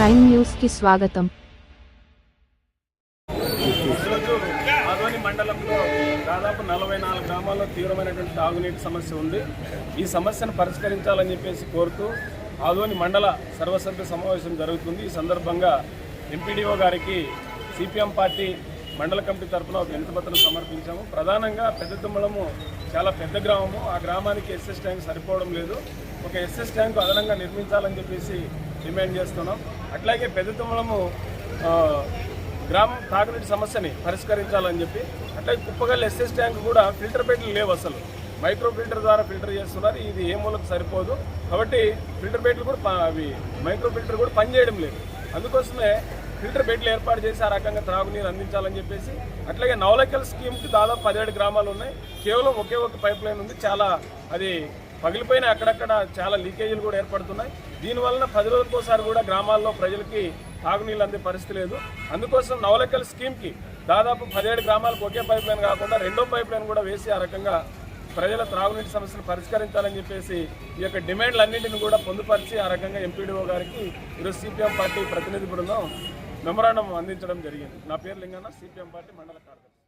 Prime న్యూస్కి స్వాగతం. ఈరోజు మండలంలో దాదాపు నలభై నాలుగు గ్రామాల్లో తీవ్రమైనటువంటి తాగునీటి సమస్య ఉంది. ఈ సమస్యను పరిష్కరించాలని చెప్పేసి కోరుతూ ఆదోని మండల సర్వసభ్య సమావేశం జరుగుతుంది. ఈ సందర్భంగా ఎంపీడీఓ గారికి సిపిఎం పార్టీ మండల కమిటీ తరఫున ఒక వినతిపత్రం సమర్పించాము. ప్రధానంగా పెద్ద తుమ్మలము చాలా పెద్ద గ్రామము. ఆ గ్రామానికి ఎస్ఎస్ ట్యాంక్ సరిపోవడం లేదు. ఒక ఎస్ఎస్ ట్యాంక్ అదనంగా నిర్మించాలని చెప్పేసి డిమాండ్ చేస్తున్నాం. అట్లాగే పెద్ద తుమ్మలము గ్రామం తాగునీటి సమస్యని పరిష్కరించాలని చెప్పి అట్లాగే కుప్పగల్ ఎస్ఎస్ ట్యాంక్ కూడా ఫిల్టర్ పెట్టలు లేవు అసలు. మైక్రో ఫిల్టర్ ద్వారా ఫిల్టర్ చేస్తున్నారు. ఇది ఏ మూలకు సరిపోదు. కాబట్టి ఫిల్టర్ బెడ్లు కూడా అవి మైక్రో ఫిల్టర్ కూడా పనిచేయడం లేదు. అందుకోసమే ఫిల్టర్ బెడ్లు ఏర్పాటు చేసి ఆ రకంగా త్రాగునీరు అందించాలని చెప్పేసి అట్లాగే నవలకల్ స్కీమ్కి దాదాపు పదిహేడు గ్రామాలు ఉన్నాయి. కేవలం ఒకే ఒక పైప్ లైన్ ఉంది. చాలా అది పగిలిపోయిన అక్కడక్కడ చాలా లీకేజీలు కూడా ఏర్పడుతున్నాయి. దీనివలన పది రోజులకోసారి కూడా గ్రామాల్లో ప్రజలకి తాగునీళ్ళు అందే పరిస్థితి లేదు. అందుకోసం నవలకల్ స్కీమ్కి దాదాపు పదిహేడు గ్రామాలకు ఒకే పైప్ లైన్ కాకుండా రెండో పైప్ లైన్ కూడా వేసి ఆ రకంగా ప్రజల త్రాగునీటి సమస్యను పరిష్కరించాలని చెప్పేసి ఈ యొక్క డిమాండ్లన్నింటిని కూడా పొందుపరిచి ఆ రకంగా ఎంపీడీఓ గారికి ఈరోజు సిపిఎం పార్టీ ప్రతినిధి బృందం మెమరాండం అందించడం జరిగింది. నా పేరు లింగన్న సిపిఎం పార్టీ మండల కార్యదర్శి.